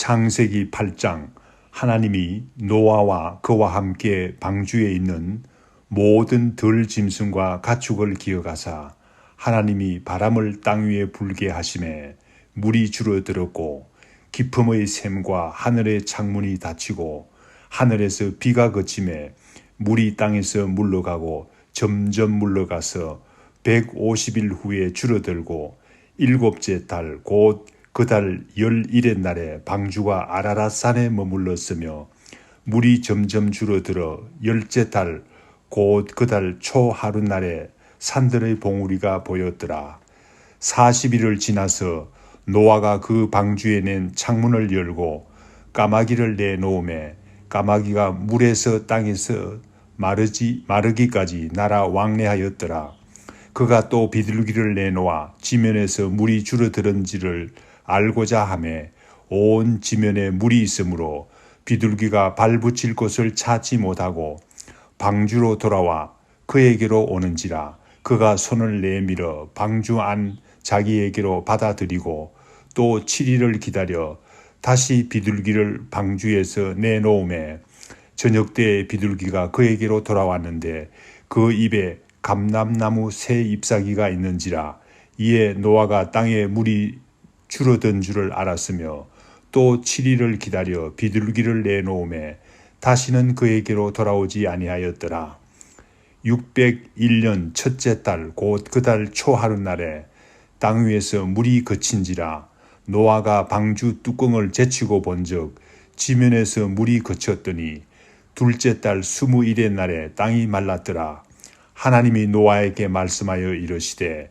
창세기 8장 하나님이 노아와 그와 함께 방주에 있는 모든 들 짐승과 가축을 기어가사 하나님이 바람을 땅 위에 불게 하심에 물이 줄어들었고 기품의 샘과 하늘의 창문이 닫히고 하늘에서 비가 그침에 물이 땅에서 물러가고 점점 물러가서 150일 후에 줄어들고 일곱째 달 곧 그달 열일의 날에 방주가 아라랏 산에 머물렀으며 물이 점점 줄어들어 열째 달 곧 그달 초 하루 날에 산들의 봉우리가 보였더라. 40일을 지나서 노아가 그 방주에 낸 창문을 열고 까마귀를 내놓음에 까마귀가 물에서 땅에서 마르지 마르기까지 날아 왕래하였더라. 그가 또 비둘기를 내놓아 지면에서 물이 줄어들은지를 알고자 하매 온 지면에 물이 있으므로 비둘기가 발붙일 곳을 찾지 못하고 방주로 돌아와 그에게로 오는지라 그가 손을 내밀어 방주 안 자기에게로 받아들이고 또 7일을 기다려 다시 비둘기를 방주에서 내놓음에 저녁 때 비둘기가 그에게로 돌아왔는데 그 입에 감람나무 새 잎사귀가 있는지라 이에 노아가 땅에 물이 줄어든 줄을 알았으며 또 7일을 기다려 비둘기를 내놓음에 다시는 그에게로 돌아오지 아니하였더라. 601년 첫째 달 곧 그 달 초하룻날에 땅 위에서 물이 그친지라 노아가 방주 뚜껑을 제치고 본즉 지면에서 물이 그쳤더니 둘째 달 스무일의 날에 땅이 말랐더라. 하나님이 노아에게 말씀하여 이르시되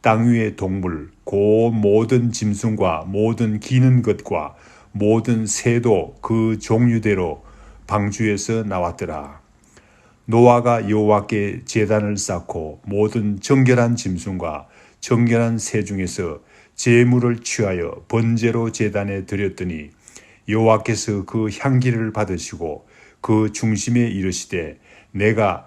땅 위의 동물 고 모든 짐승과 모든 기는 것과 모든 새도 그 종류대로 방주에서 나왔더라. 노아가 여호와께 제단을 쌓고 모든 정결한 짐승과 정결한 새 중에서 제물을 취하여 번제로 제단에 드렸더니 여호와께서 그 향기를 받으시고 그 중심에 이르시되 내가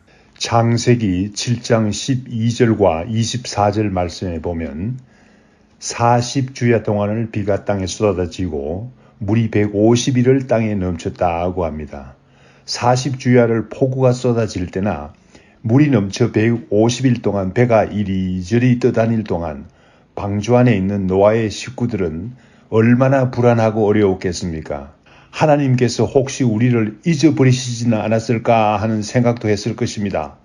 창세기 7장 12절과 24절 말씀에 보면 40주야 동안을 비가 땅에 쏟아지고 물이 150일을 땅에 넘쳤다고 합니다. 40주야를 폭우가 쏟아질 때나 물이 넘쳐 150일 동안 배가 이리저리 떠다닐 동안 방주 안에 있는 노아의 식구들은 얼마나 불안하고 어려웠겠습니까? 하나님께서 혹시 우리를 잊어버리시지는 않았을까 하는 생각도 했을 것입니다.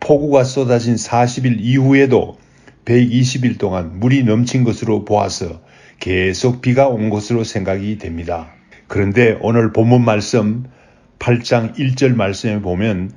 폭우가 쏟아진 40일 이후에도 120일 동안 물이 넘친 것으로 보아서 계속 비가 온 것으로 생각이 됩니다. 그런데 오늘 본문 말씀 8장 1절 말씀에 보면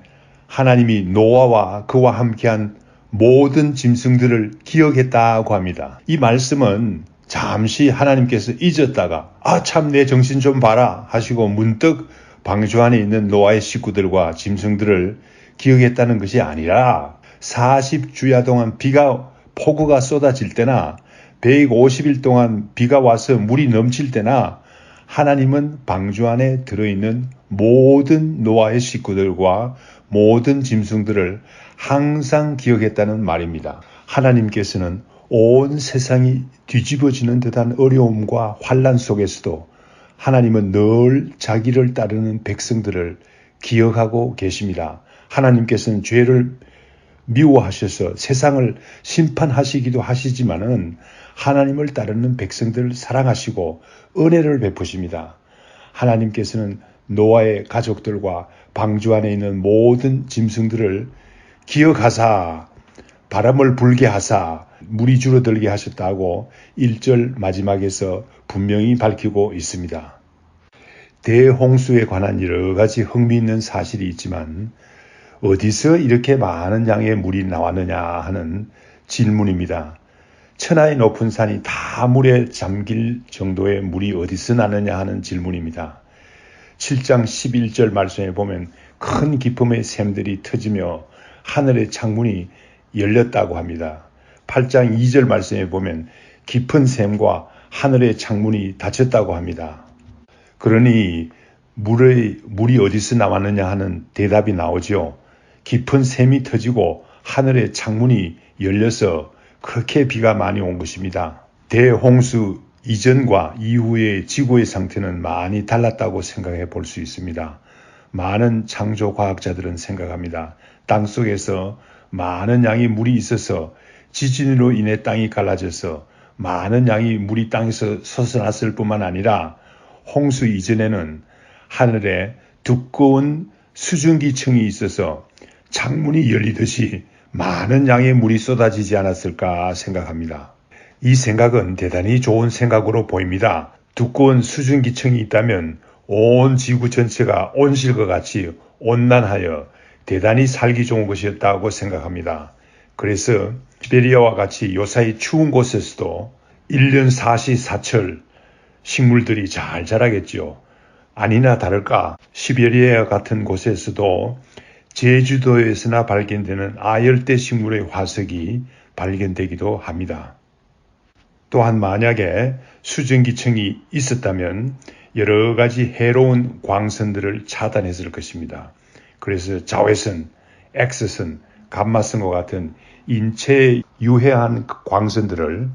하나님이 노아와 그와 함께한 모든 짐승들을 기억했다고 합니다. 이 말씀은 잠시 하나님께서 잊었다가 아 참 내 정신 좀 봐라 하시고 문득 방주 안에 있는 노아의 식구들과 짐승들을 기억했다는 것이 아니라 40주야 동안 비가 폭우가 쏟아질 때나 150일 동안 비가 와서 물이 넘칠 때나 하나님은 방주 안에 들어있는 모든 노아의 식구들과 모든 짐승들을 항상 기억했다는 말입니다. 하나님께서는 온 세상이 뒤집어지는 듯한 어려움과 환란 속에서도 하나님은 늘 자기를 따르는 백성들을 기억하고 계십니다. 하나님께서는 죄를 미워하셔서 세상을 심판하시기도 하시지만은 하나님을 따르는 백성들을 사랑하시고 은혜를 베푸십니다. 하나님께서는 노아의 가족들과 방주 안에 있는 모든 짐승들을 기억하사 바람을 불게 하사 물이 줄어들게 하셨다고 1절 마지막에서 분명히 밝히고 있습니다. 대홍수에 관한 여러 가지 흥미있는 사실이 있지만 어디서 이렇게 많은 양의 물이 나왔느냐 하는 질문입니다. 천하의 높은 산이 다 물에 잠길 정도의 물이 어디서 나느냐 하는 질문입니다. 7장 11절 말씀에 보면 큰 기쁨의 샘들이 터지며 하늘의 창문이 열렸다고 합니다. 8장 2절 말씀에 보면 깊은 샘과 하늘의 창문이 닫혔다고 합니다. 그러니 물의, 물이 어디서 나왔느냐 하는 대답이 나오죠. 깊은 샘이 터지고 하늘의 창문이 열려서 그렇게 비가 많이 온 것입니다. 대홍수 이전과 이후의 지구의 상태는 많이 달랐다고 생각해 볼 수 있습니다. 많은 창조 과학자들은 생각합니다. 땅 속에서 많은 양의 물이 있어서 지진으로 인해 땅이 갈라져서 많은 양의 물이 땅에서 솟아났을 뿐만 아니라 홍수 이전에는 하늘에 두꺼운 수증기층이 있어서 창문이 열리듯이 많은 양의 물이 쏟아지지 않았을까 생각합니다. 이 생각은 대단히 좋은 생각으로 보입니다. 두꺼운 수증기층이 있다면 온 지구 전체가 온실과 같이 온난하여 대단히 살기 좋은 것이었다고 생각합니다. 그래서 시베리아와 같이 요사이 추운 곳에서도 1년 사시사철 식물들이 잘 자라겠지요. 아니나 다를까 시베리아 같은 곳에서도 제주도에서나 발견되는 아열대 식물의 화석이 발견되기도 합니다. 또한 만약에 수증기층이 있었다면 여러 가지 해로운 광선들을 차단했을 것입니다. 그래서 자외선, X선, 감마선과 같은 인체에 유해한 광선들을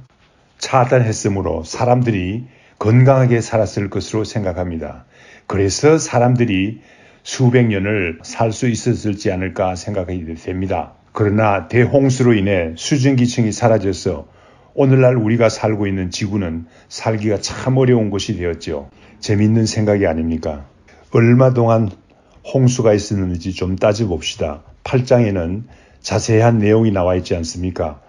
차단했으므로 사람들이 건강하게 살았을 것으로 생각합니다. 그래서 사람들이 수백 년을 살 수 있었을지 않을까 생각이 됩니다. 그러나 대홍수로 인해 수증기층이 사라져서 오늘날 우리가 살고 있는 지구는 살기가 참 어려운 곳이 되었죠. 재밌는 생각이 아닙니까? 얼마 동안 홍수가 있었는지 좀 따져봅시다. 8장에는 자세한 내용이 나와 있지 않습니까?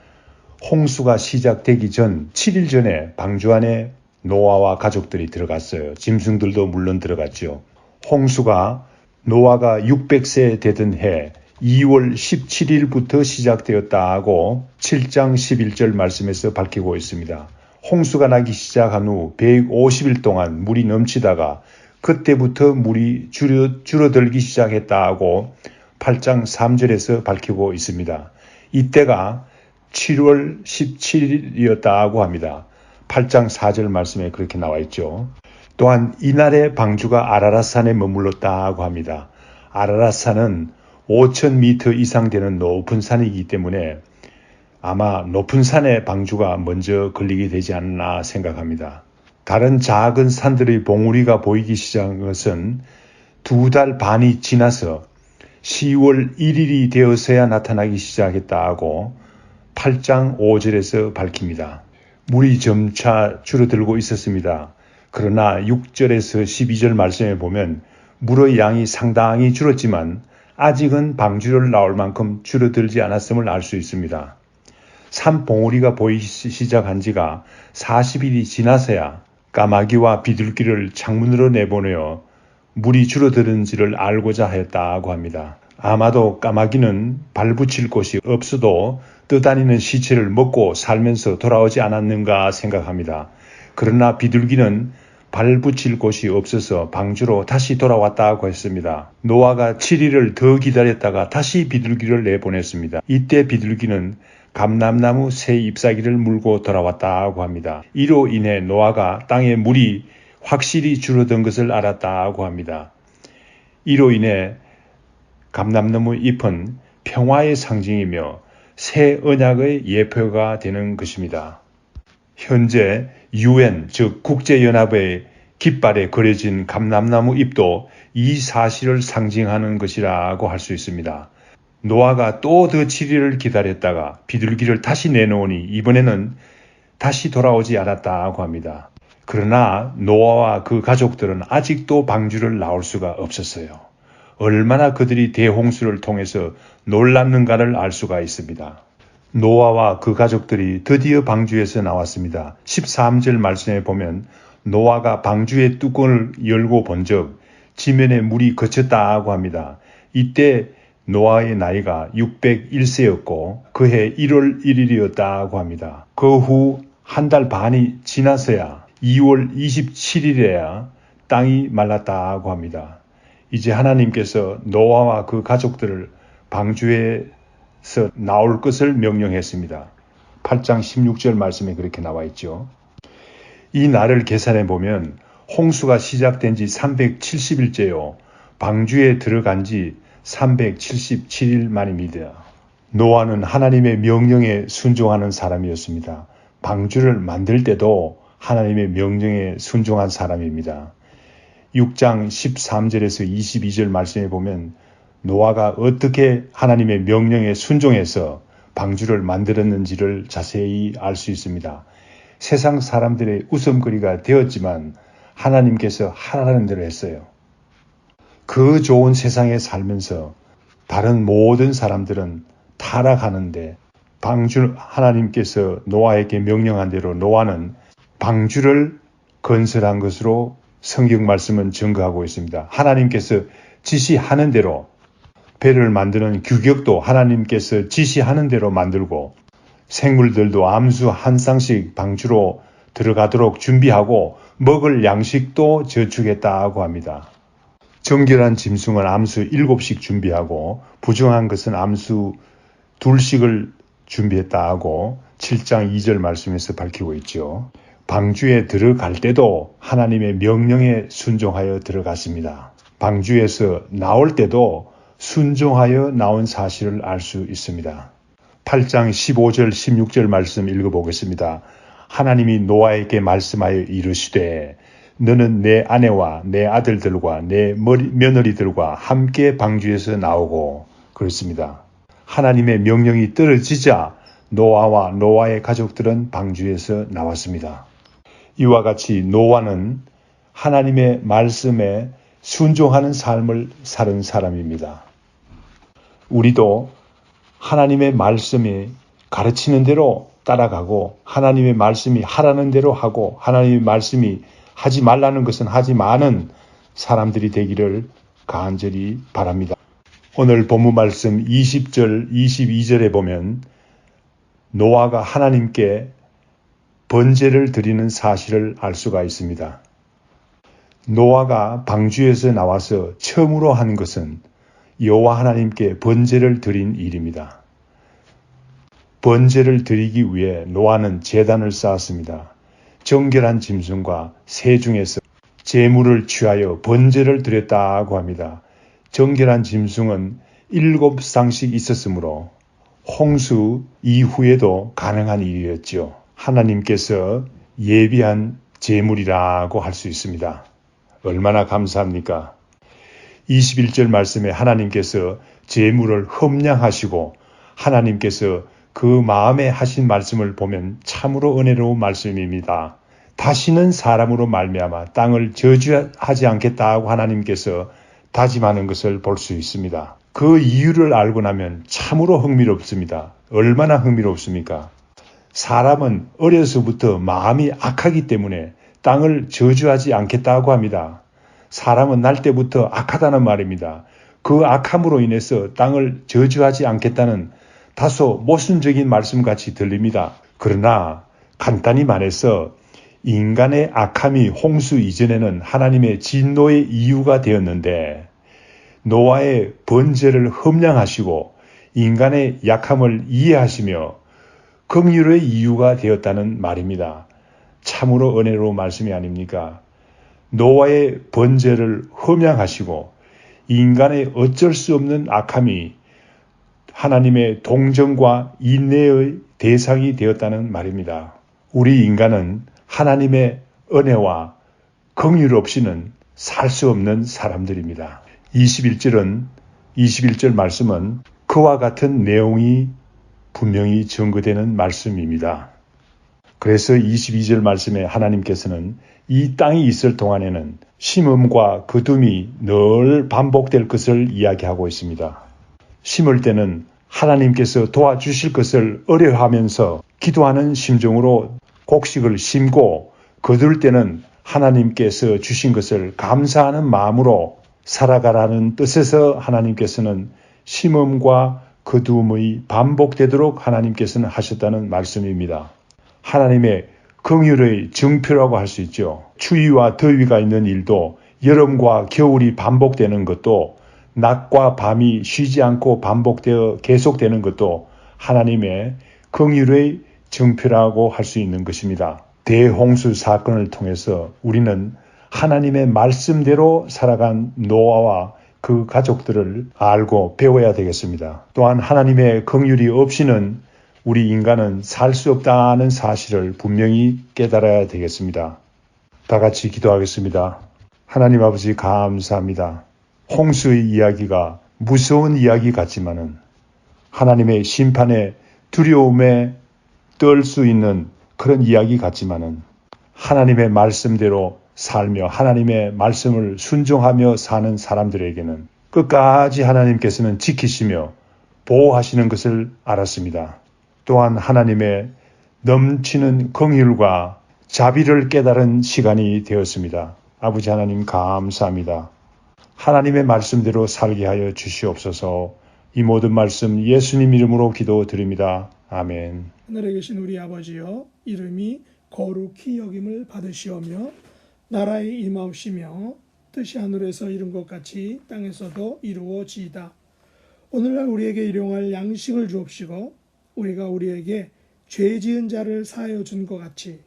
홍수가 시작되기 전 7일 전에 방주 안에 노아와 가족들이 들어갔어요. 짐승들도 물론 들어갔죠. 홍수가 노아가 600세 되던 해 2월 17일부터 시작되었다 하고 7장 11절 말씀에서 밝히고 있습니다. 홍수가 나기 시작한 후 150일 동안 물이 넘치다가 그때부터 물이 줄어, 줄어들기 시작했다 하고 8장 3절에서 밝히고 있습니다. 이때가 7월 17일이었다고 합니다. 8장 4절 말씀에 그렇게 나와 있죠. 또한 이날의 방주가 아라라산에 머물렀다고 합니다. 아라라산은 5,000m 이상 되는 높은 산이기 때문에 아마 높은 산의 방주가 먼저 걸리게 되지 않나 생각합니다. 다른 작은 산들의 봉우리가 보이기 시작한 것은 두 달 반이 지나서 10월 1일이 되어서야 나타나기 시작했다고 8장 5절에서 밝힙니다. 물이 점차 줄어들고 있었습니다. 그러나 6절에서 12절 말씀에 보면 물의 양이 상당히 줄었지만 아직은 방주를 나올 만큼 줄어들지 않았음을 알 수 있습니다. 산봉우리가 보이기 시작한 지가 40일이 지나서야 까마귀와 비둘기를 창문으로 내보내어 물이 줄어드는지를 알고자 했다고 합니다. 아마도 까마귀는 발붙일 곳이 없어도 떠다니는 시체를 먹고 살면서 돌아오지 않았는가 생각합니다. 그러나 비둘기는 발붙일 곳이 없어서 방주로 다시 돌아왔다고 했습니다. 노아가 7일을 더 기다렸다가 다시 비둘기를 내보냈습니다. 이때 비둘기는 감람나무 새 잎사귀를 물고 돌아왔다고 합니다. 이로 인해 노아가 땅에 물이 확실히 줄어든 것을 알았다고 합니다. 이로 인해 감람나무 잎은 평화의 상징이며 새 언약의 예표가 되는 것입니다. 현재 유엔 즉 국제연합의 깃발에 그려진 감람나무 잎도 이 사실을 상징하는 것이라고 할 수 있습니다. 노아가 또 더 7일을 기다렸다가 비둘기를 다시 내놓으니 이번에는 다시 돌아오지 않았다고 합니다. 그러나 노아와 그 가족들은 아직도 방주를 나올 수가 없었어요. 얼마나 그들이 대홍수를 통해서 놀랐는가를 알 수가 있습니다. 노아와 그 가족들이 드디어 방주에서 나왔습니다. 13절 말씀에 보면 노아가 방주의 뚜껑을 열고 본적 지면에 물이 거쳤다고 합니다. 이때 노아의 나이가 601세였고 그해 1월 1일이었다고 합니다. 그 후 한 달 반이 지나서야 2월 27일에야 땅이 말랐다고 합니다. 이제 하나님께서 노아와 그 가족들을 방주에서 나올 것을 명령했습니다. 8장 16절 말씀에 그렇게 나와 있죠. 이 날을 계산해 보면 홍수가 시작된 지 370일째요. 방주에 들어간 지 377일 만입니다. 노아는 하나님의 명령에 순종하는 사람이었습니다. 방주를 만들 때도 하나님의 명령에 순종한 사람입니다. 6장 13절에서 22절 말씀에 보면 노아가 어떻게 하나님의 명령에 순종해서 방주를 만들었는지를 자세히 알 수 있습니다. 세상 사람들의 웃음거리가 되었지만 하나님께서 하라는 대로 했어요. 그 좋은 세상에 살면서 다른 모든 사람들은 타락하는데 방주 하나님께서 노아에게 명령한 대로 노아는 방주를 건설한 것으로 성경 말씀은 증거하고 있습니다. 하나님께서 지시하는 대로 배를 만드는 규격도 하나님께서 지시하는 대로 만들고 생물들도 암수 한 쌍씩 방주로 들어가도록 준비하고 먹을 양식도 저축했다고 합니다. 정결한 짐승은 암수 7씩 준비하고 부정한 것은 암수 둘씩을 준비했다 하고 7장 2절 말씀에서 밝히고 있죠. 방주에 들어갈 때도 하나님의 명령에 순종하여 들어갔습니다. 방주에서 나올 때도 순종하여 나온 사실을 알 수 있습니다. 8장 15절 16절 말씀 읽어보겠습니다. 하나님이 노아에게 말씀하여 이르시되 너는 내 아내와 내 아들들과 내 며느리들과 함께 방주에서 나오고 그렇습니다. 하나님의 명령이 떨어지자 노아와 노아의 가족들은 방주에서 나왔습니다. 이와 같이 노아는 하나님의 말씀에 순종하는 삶을 사는 사람입니다. 우리도 하나님의 말씀이 가르치는 대로 따라가고 하나님의 말씀이 하라는 대로 하고 하나님의 말씀이 하지 말라는 것은 하지 마는 사람들이 되기를 간절히 바랍니다. 오늘 본문 말씀 20절, 22절에 보면 노아가 하나님께 번제를 드리는 사실을 알 수가 있습니다. 노아가 방주에서 나와서 처음으로 한 것은 여호와 하나님께 번제를 드린 일입니다. 번제를 드리기 위해 노아는 제단을 쌓았습니다. 정결한 짐승과 새 중에서 제물을 취하여 번제를 드렸다고 합니다. 정결한 짐승은 일곱 쌍씩 있었으므로 홍수 이후에도 가능한 일이었죠. 하나님께서 예비한 제물이라고 할 수 있습니다. 얼마나 감사합니까? 21절 말씀에 하나님께서 제물을 험량하시고 하나님께서 그 마음에 하신 말씀을 보면 참으로 은혜로운 말씀입니다. 다시는 사람으로 말미암아 땅을 저주하지 않겠다고 하나님께서 다짐하는 것을 볼 수 있습니다. 그 이유를 알고 나면 참으로 흥미롭습니다. 얼마나 흥미롭습니까? 사람은 어려서부터 마음이 악하기 때문에 땅을 저주하지 않겠다고 합니다. 사람은 날 때부터 악하다는 말입니다. 그 악함으로 인해서 땅을 저주하지 않겠다는 다소 모순적인 말씀같이 들립니다. 그러나 간단히 말해서 인간의 악함이 홍수 이전에는 하나님의 진노의 이유가 되었는데 노아의 번제를 험량하시고 인간의 약함을 이해하시며 긍휼의 이유가 되었다는 말입니다. 참으로 은혜로운 말씀이 아닙니까? 노아의 번제를 험양하시고 인간의 어쩔 수 없는 악함이 하나님의 동정과 인내의 대상이 되었다는 말입니다. 우리 인간은 하나님의 은혜와 긍휼 없이는 살 수 없는 사람들입니다. 21절은 21절 말씀은 그와 같은 내용이 분명히 증거되는 말씀입니다. 그래서 22절 말씀에 하나님께서는 이 땅이 있을 동안에는 심음과 거둠이 늘 반복될 것을 이야기하고 있습니다. 심을 때는 하나님께서 도와주실 것을 어려워하면서 기도하는 심정으로 곡식을 심고 거둘 때는 하나님께서 주신 것을 감사하는 마음으로 살아가라는 뜻에서 하나님께서는 심음과 거둠의 반복되도록 하나님께서는 하셨다는 말씀입니다. 하나님의 긍휼의 증표라고 할 수 있죠. 추위와 더위가 있는 일도 여름과 겨울이 반복되는 것도 낮과 밤이 쉬지 않고 반복되어 계속되는 것도 하나님의 긍휼의 증표라고 할 수 있는 것입니다. 대홍수 사건을 통해서 우리는 하나님의 말씀대로 살아간 노아와 그 가족들을 알고 배워야 되겠습니다. 또한 하나님의 긍휼이 없이는 우리 인간은 살 수 없다는 사실을 분명히 깨달아야 되겠습니다. 다 같이 기도하겠습니다. 하나님 아버지 감사합니다. 홍수의 이야기가 무서운 이야기 같지만은 하나님의 심판의 두려움에 떨 수 있는 그런 이야기 같지만은 하나님의 말씀대로 살며 하나님의 말씀을 순종하며 사는 사람들에게는 끝까지 하나님께서는 지키시며 보호하시는 것을 알았습니다. 또한 하나님의 넘치는 긍휼과 자비를 깨달은 시간이 되었습니다. 아버지 하나님 감사합니다. 하나님의 말씀대로 살게 하여 주시옵소서. 이 모든 말씀 예수님 이름으로 기도드립니다. 아멘. 하늘에 계신 우리 아버지여 이름이 거룩히 여김을 받으시오며 나라의 임하옵시며 뜻이 하늘에서 이룬 것 같이 땅에서도 이루어지이다. 오늘날 우리에게 일용할 양식을 주옵시고 우리가 우리에게 죄 지은 자를 사하여 준 것 같이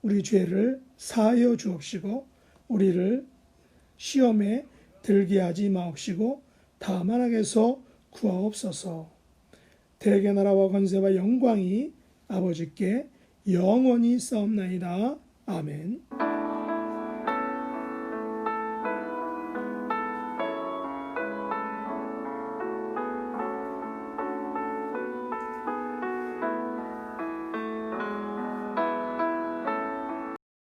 우리 죄를 사하여 주옵시고 우리를 시험에 들게 하지 마옵시고 다만 악에서 구하옵소서. 대개 나라와 권세와 영광이 아버지께 영원히 싸움나이다. 아멘.